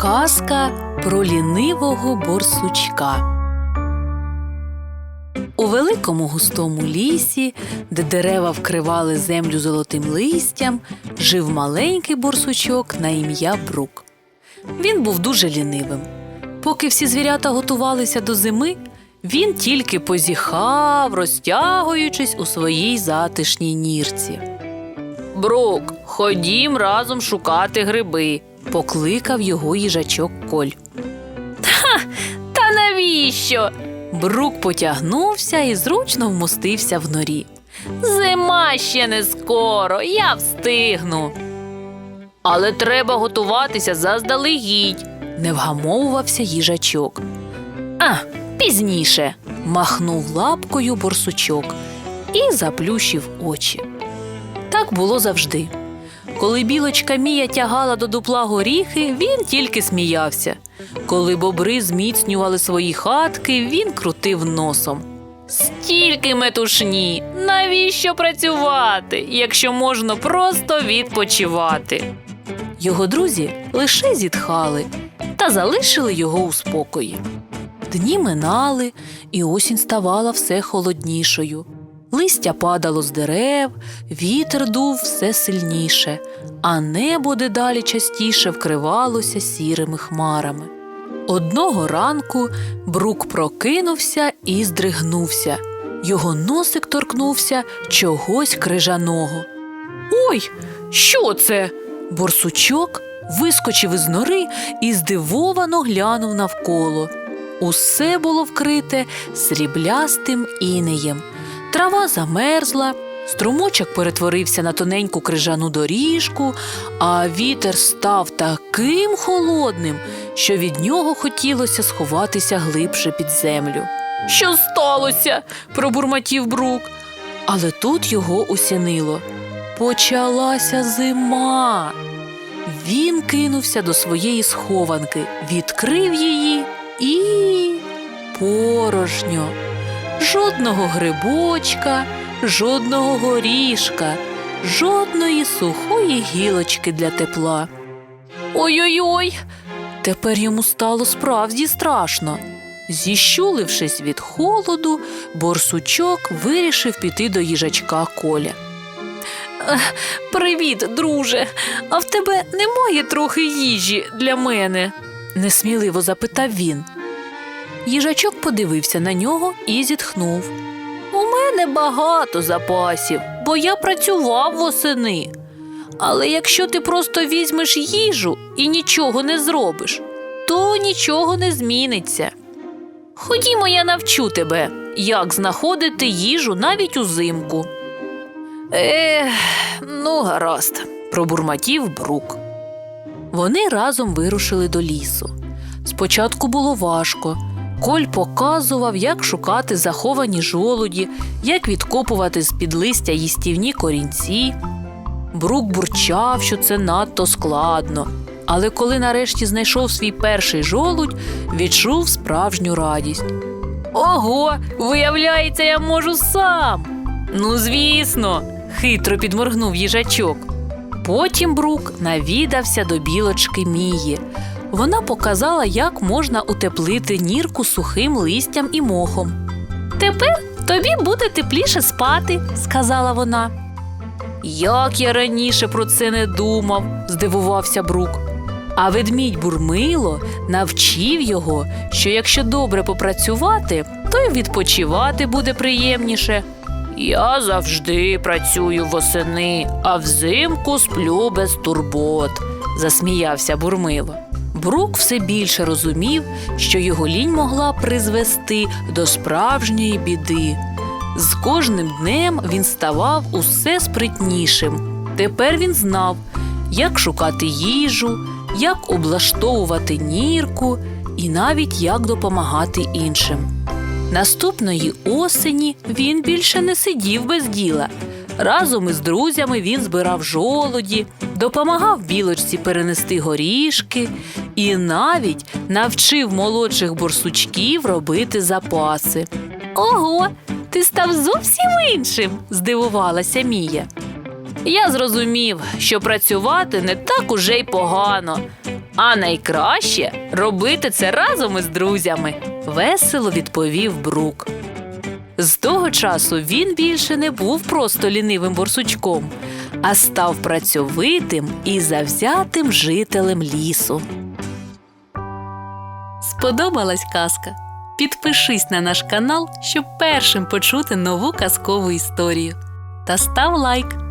Казка про лінивого борсучка. У великому густому лісі, де дерева вкривали землю золотим листям, жив маленький борсучок на ім'я Брук. Він був дуже лінивим. Поки всі звірята готувалися до зими, він тільки позіхав, розтягуючись у своїй затишній нірці. Брук, ходім разом шукати гриби, покликав його їжачок Коль. Та, та навіщо? Брук потягнувся і зручно вмостився в норі. Зима ще не скоро, я встигну. Але треба готуватися заздалегідь, не вгамовувався їжачок. А, пізніше, махнув лапкою борсучок і заплющив очі. Так було завжди. Коли білочка Мія тягала до дупла горіхи, він тільки сміявся. Коли бобри зміцнювали свої хатки, він крутив носом. Стільки метушні! Навіщо працювати, якщо можна просто відпочивати? Його друзі лише зітхали та залишили його у спокої. Дні минали, і осінь ставала все холоднішою. Листя падало з дерев, вітер дув все сильніше, а небо дедалі частіше вкривалося сірими хмарами. Одного ранку Брук прокинувся і здригнувся. Його носик торкнувся чогось крижаного. Ой, що це? Борсучок вискочив із нори і здивовано глянув навколо. Усе було вкрите сріблястим інеєм. Трава замерзла, струмочок перетворився на тоненьку крижану доріжку, а вітер став таким холодним, що від нього хотілося сховатися глибше під землю. Що сталося? пробурмотів Брук. Але тут його осінило. Почалася зима. Він кинувся до своєї схованки, відкрив її і порожньо. Жодного грибочка, жодного горішка, жодної сухої гілочки для тепла. Ой-ой-ой! Тепер йому стало справді страшно. Зіщулившись від холоду, борсучок вирішив піти до їжачка Коля. Привіт, друже. А в тебе немає трохи їжі для мене? несміливо запитав він. Їжачок подивився на нього і зітхнув. У мене багато запасів, бо я працював восени. Але якщо ти просто візьмеш їжу і нічого не зробиш, то нічого не зміниться. Ходімо, я навчу тебе, як знаходити їжу навіть узимку. Ех, ну гаразд, пробурмотів Брук. Вони разом вирушили до лісу. Спочатку було важко. Коль показував, як шукати заховані жолуді, як відкопувати з-під листя їстівні корінці. Брук бурчав, що це надто складно. Але коли нарешті знайшов свій перший жолудь, відчув справжню радість. Ого, виявляється, я можу сам. Ну, звісно, хитро підморгнув їжачок. Потім Брук навідався до білочки Мії. Вона показала, як можна утеплити нірку сухим листям і мохом. Тепер тобі буде тепліше спати, сказала вона. Як я раніше про це не думав, здивувався Брук. А ведмідь Бурмило навчив його, що якщо добре попрацювати, то й відпочивати буде приємніше. Я завжди працюю восени, а взимку сплю без турбот, засміявся Бурмило. Брук все більше розумів, що його лінь могла призвести до справжньої біди. З кожним днем він ставав усе спритнішим. Тепер він знав, як шукати їжу, як облаштовувати нірку і навіть як допомагати іншим. Наступної осені він більше не сидів без діла. Разом із друзями він збирав жолоді, допомагав білочці перенести горішки і навіть навчив молодших борсучків робити запаси. Ого, ти став зовсім іншим, здивувалася Мія. Я зрозумів, що працювати не так уже й погано. А найкраще робити це разом із друзями, весело відповів Брук. З того часу він більше не був просто лінивим борсучком, а став працьовитим і завзятим жителем лісу. Сподобалась казка? Підпишись на наш канал, щоб першим почути нову казкову історію. Та став лайк.